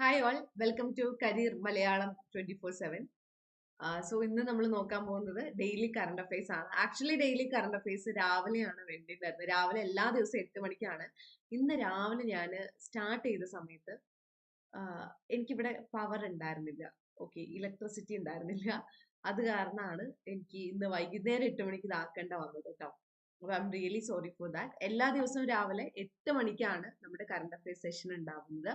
Hi all welcome to career Malayalam twenty four seven so ഇന്ന് നമ്മൾ നോക്കാൻ പോകുന്നത് ഡെയിലി കറണ്ട് അഫയേഴ്സ് ആണ്. ആക്ച്വലി ഡെയിലി കറണ്ട് അഫയേഴ്സ് രാവിലെയാണ് വേണ്ടിയിട്ടുണ്ടായിരുന്നത്. രാവിലെ എല്ലാ ദിവസവും എട്ട് മണിക്കാണ്. ഇന്ന് രാവിലെ ഞാൻ സ്റ്റാർട്ട് ചെയ്ത സമയത്ത് എനിക്കിവിടെ പവർ ഉണ്ടായിരുന്നില്ല. ഓക്കെ ഇലക്ട്രിസിറ്റി ഉണ്ടായിരുന്നില്ല. അത് കാരണമാണ് എനിക്ക് ഇന്ന് വൈകുന്നേരം എട്ട് മണിക്ക് ഇതാക്കേണ്ട വന്നത് കേട്ടോ അപ്പൊ I'm really sorry for that എല്ലാ ദിവസവും രാവിലെ എട്ട് മണിക്കാണ് നമ്മുടെ കറണ്ട് അഫയേഴ്സ് സെഷൻ ഉണ്ടാവുന്നത്.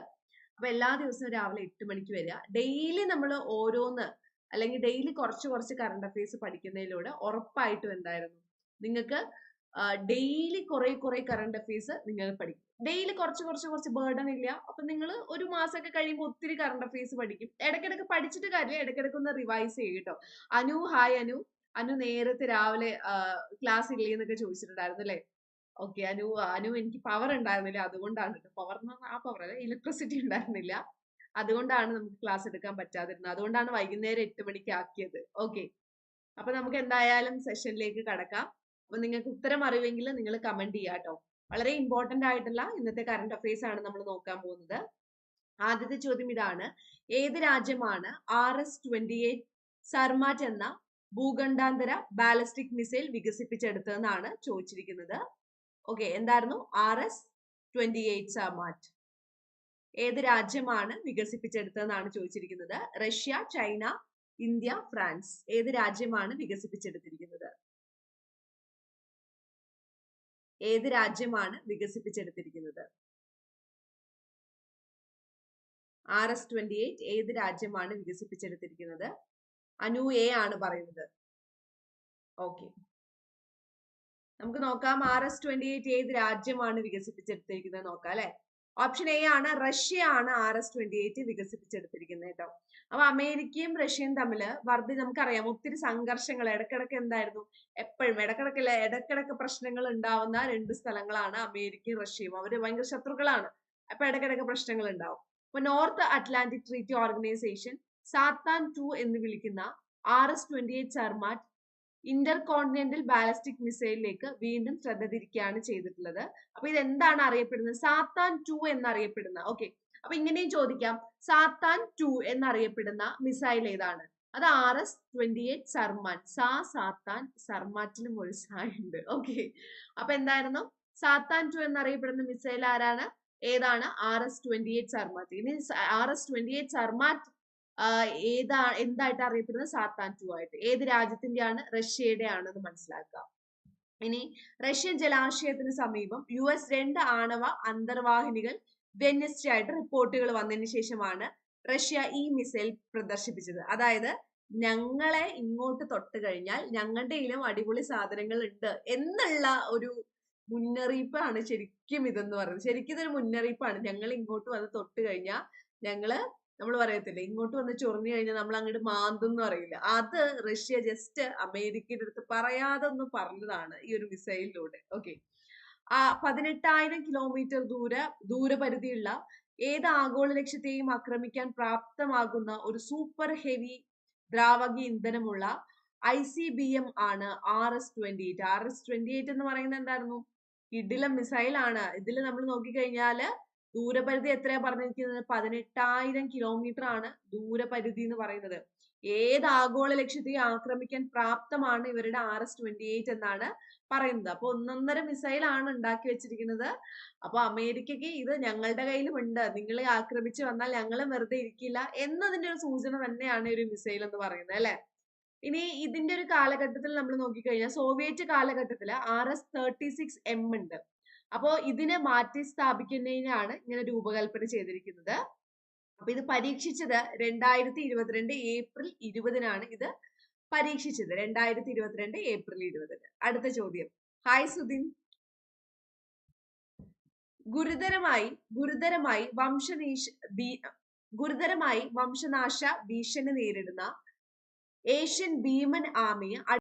അപ്പൊ എല്ലാ ദിവസവും രാവിലെ എട്ട് മണിക്ക് വരിക. ഡെയിലി നമ്മൾ ഓരോന്ന് അല്ലെങ്കിൽ ഡെയിലി കുറച്ച് കുറച്ച് കറണ്ട് അഫയേഴ്സ് പഠിക്കുന്നതിലൂടെ ഉറപ്പായിട്ടും എന്തായിരുന്നു? നിങ്ങൾക്ക് ഡെയിലി കുറെ കുറെ കറണ്ട് അഫയേഴ്സ് നിങ്ങൾ പഠിക്കും. ഡെയിലി കുറച്ച് കുറച്ച് കുറച്ച് ബേർഡൻ ഇല്ല. അപ്പൊ നിങ്ങൾ ഒരു മാസമൊക്കെ കഴിയുമ്പോൾ ഒത്തിരി കറണ്ട് അഫയേഴ്സ് പഠിക്കും. ഇടയ്ക്കിടയ്ക്ക് പഠിച്ചിട്ട് കാര്യമില്ല. ഇടയ്ക്കിടയ്ക്ക് ഒന്ന് റിവൈസ് ചെയ്യും കേട്ടോ. അനു ഹായ് അനു. അനു നേരത്തെ രാവിലെ ക്ലാസ് ഇല്ലേ എന്നൊക്കെ ചോദിച്ചിട്ടുണ്ടായിരുന്നു അല്ലേ? ഓക്കെ അനു അനു എനിക്ക് പവർ ഉണ്ടായിരുന്നില്ല. അതുകൊണ്ടാണ് പവർ ആ പവർ അല്ല ഇലക്ട്രിസിറ്റി ഉണ്ടായിരുന്നില്ല. അതുകൊണ്ടാണ് നമുക്ക് ക്ലാസ് എടുക്കാൻ പറ്റാതിരുന്നത്. അതുകൊണ്ടാണ് വൈകുന്നേരം എട്ട് മണിക്ക് ആക്കിയത്. ഓക്കെ അപ്പൊ നമുക്ക് എന്തായാലും സെഷനിലേക്ക് കടക്കാം. അപ്പൊ നിങ്ങൾക്ക് ഉത്തരം അറിയുമെങ്കിൽ നിങ്ങൾ കമന്റ് ചെയ്യാം കേട്ടോ വളരെ ഇമ്പോർട്ടന്റ് ആയിട്ടുള്ള ഇന്നത്തെ കറണ്ട് അഫയേഴ്സ് ആണ് നമ്മൾ നോക്കാൻ പോകുന്നത്. ആദ്യത്തെ ചോദ്യം ഇതാണ്. ഏത് രാജ്യമാണ് R S twenty eight Sarmat എന്ന ഭൂഖണ്ഡാന്തര ബാലിസ്റ്റിക് മിസൈൽ വികസിപ്പിച്ചെടുത്തതെന്നാണ് ചോദിച്ചിരിക്കുന്നത്. ഓക്കെ എന്തായിരുന്നു? R S twenty eight Sarmat ഏത് രാജ്യമാണ് വികസിപ്പിച്ചെടുത്തതെന്നാണ് ചോദിച്ചിരിക്കുന്നത്? Russia China India France. ഏത് രാജ്യമാണ് വികസിപ്പിച്ചെടുത്തിരിക്കുന്നത്? ഏത് രാജ്യമാണ് വികസിപ്പിച്ചെടുത്തിരിക്കുന്നത്? ആർ എസ് ട്വന്റി എയ്റ്റ് ഏത് രാജ്യമാണ് വികസിപ്പിച്ചെടുത്തിരിക്കുന്നത്? അനു എ ആണ് പറയുന്നത്. ഓക്കെ നമുക്ക് നോക്കാം. ആർ എസ് ട്വന്റി എയ്റ്റ് ഏത് രാജ്യമാണ് വികസിപ്പിച്ചെടുത്തിരിക്കുന്നത് നോക്കാം അല്ലെ? ഓപ്ഷൻ എ ആണ് റഷ്യ ആണ് ആർ എസ് ട്വന്റി എയ്റ്റ് വികസിപ്പിച്ചെടുത്തിരിക്കുന്നത് കേട്ടോ. അപ്പൊ അമേരിക്കയും റഷ്യയും തമ്മിൽ വർദ്ധി നമുക്കറിയാം. ഒത്തിരി സംഘർഷങ്ങൾ ഇടക്കിടക്ക് എന്തായിരുന്നു? എപ്പോഴും ഇടക്കിടക്കല്ല ഇടക്കിടക്ക് പ്രശ്നങ്ങൾ ഉണ്ടാവുന്ന രണ്ട് സ്ഥലങ്ങളാണ് അമേരിക്കയും റഷ്യയും. അവർ ഭയങ്കര ശത്രുക്കളാണ്. അപ്പൊ ഇടക്കിടക്ക് പ്രശ്നങ്ങൾ ഉണ്ടാവും. അപ്പൊ North Atlantic Treaty Organisation Satan two എന്ന് വിളിക്കുന്ന R S twenty eight Sarmat intercontinental ballistic മിസൈലിലേക്ക് വീണ്ടും ശ്രദ്ധ തിരിക്കുകയാണ് ചെയ്തിട്ടുള്ളത്. അപ്പൊ ഇത് എന്താണ് അറിയപ്പെടുന്നത്? സാത്താൻ ടു എന്നറിയപ്പെടുന്ന ഓക്കെ. അപ്പൊ ഇങ്ങനെയും ചോദിക്കാം. സാത്താൻ ടു എന്നറിയപ്പെടുന്ന മിസൈൽ ഏതാണ്? അത് R S twenty eight Sarmat. സാ സാത്താൻ സർമാറ്റിനും ഒരു സാ ഉണ്ട്. ഓക്കെ. അപ്പൊ എന്തായിരുന്നു? സാത്താൻ ടു എന്നറിയപ്പെടുന്ന മിസൈൽ ആരാണ്? ഏതാണ്? R S twenty eight Sarmat. ഇനി R S twenty eight Sarmat ഏതാ എന്തായിട്ട് അറിയപ്പെടുന്നത്? സാത്താൻ ടു ആയിട്ട്. ഏത് രാജ്യത്തിന്റെയാണ്? റഷ്യയുടെ ആണെന്ന് മനസ്സിലാക്കുക ഇനി റഷ്യൻ ജലാശയത്തിന് സമീപം യു എസ് രണ്ട് ആണവ അന്തർവാഹിനികൾ വെനിസ്റ്റായിട്ട് റിപ്പോർട്ടുകൾ വന്നതിന് ശേഷമാണ് റഷ്യ ഈ മിസൈൽ പ്രദർശിപ്പിച്ചത്. അതായത് ഞങ്ങളെ ഇങ്ങോട്ട് തൊട്ട് കഴിഞ്ഞാൽ ഞങ്ങളുടെ കയ്യിലും അടിപൊളി സാധനങ്ങൾ ഉണ്ട് എന്നുള്ള ഒരു മുന്നറിയിപ്പാണ് ശരിക്കും ഇതെന്ന് പറയുന്നത്. ശരിക്കും ഇതൊരു മുന്നറിയിപ്പാണ്. ഞങ്ങൾ ഇങ്ങോട്ട് വന്ന് തൊട്ട് കഴിഞ്ഞാൽ ഞങ്ങൾ നമ്മൾ പറയത്തില്ലേ ഇങ്ങോട്ട് വന്ന് ചൊറിഞ്ഞു കഴിഞ്ഞാൽ നമ്മൾ അങ്ങോട്ട് മാന്തും എന്ന് പറയില്ല. അത് റഷ്യ ജസ്റ്റ് അമേരിക്കയുടെ അടുത്ത് പറയാതെ ഒന്ന് പറഞ്ഞതാണ് ഈ ഒരു മിസൈലിലൂടെ ഓക്കെ ആ പതിനെട്ടായിരം കിലോമീറ്റർ ദൂര ദൂരപരിധിയുള്ള ഏത് ആഗോള ലക്ഷ്യത്തെയും ആക്രമിക്കാൻ പ്രാപ്തമാകുന്ന ഒരു സൂപ്പർ ഹെവി ദ്രാവക ഇന്ധനമുള്ള ഐ സി ബി എം ആണ് R S twenty eight R S twenty eight എന്ന് പറയുന്നത് എന്തായിരുന്നു? ഇഡില മിസൈൽ ആണ്. ഇതിൽ നമ്മൾ നോക്കിക്കഴിഞ്ഞാൽ ദൂരപരിധി എത്രയാ പറഞ്ഞിരിക്കുന്നത്? പതിനെട്ടായിരം കിലോമീറ്റർ ആണ് ദൂരപരിധി എന്ന് പറയുന്നത്. ഏത് ആഗോള ലക്ഷ്യത്തെ ആക്രമിക്കാൻ പ്രാപ്തമാണ് ഇവരുടെ ആർ എസ് ട്വന്റി എയ്റ്റ് എന്നാണ് പറയുന്നത്. അപ്പൊ ഒന്നൊന്നര മിസൈൽ ആണ് ഉണ്ടാക്കി വെച്ചിരിക്കുന്നത്. അപ്പൊ അമേരിക്കക്ക് ഇത് ഞങ്ങളുടെ കയ്യിലും ഉണ്ട് നിങ്ങളെ ആക്രമിച്ചു വന്നാൽ ഞങ്ങൾ വെറുതെ ഇരിക്കില്ല എന്നതിന്റെ ഒരു സൂചന തന്നെയാണ് ഒരു മിസൈൽ എന്ന് പറയുന്നത് അല്ലെ? ഇനി ഇതിന്റെ ഒരു കാലഘട്ടത്തിൽ നമ്മൾ നോക്കിക്കഴിഞ്ഞാൽ സോവിയറ്റ് കാലഘട്ടത്തിൽ R S thirty six M ഉണ്ട്. അപ്പോ ഇതിനെ മാറ്റി സ്ഥാപിക്കുന്നതിനാണ് ഇങ്ങനെ രൂപകൽപ്പന ചെയ്തിരിക്കുന്നത്. അപ്പൊ ഇത് പരീക്ഷിച്ചത് രണ്ടായിരത്തി ഇരുപത്തിരണ്ട് ഏപ്രിൽ ഇരുപതിനാണ് ഇത് പരീക്ഷിച്ചത്. രണ്ടായിരത്തി ഇരുപത്തിരണ്ട് ഏപ്രിൽ ഇരുപതിന്. അടുത്ത ചോദ്യം. ഹായ് സുധിൻ. ഗുരുതരമായി ഗുരുതരമായി വംശനീഷ ഗുരുതരമായി വംശനാശ ഭീഷണി നേരിടുന്ന ഏഷ്യൻ ഭീമൻ ആമയെ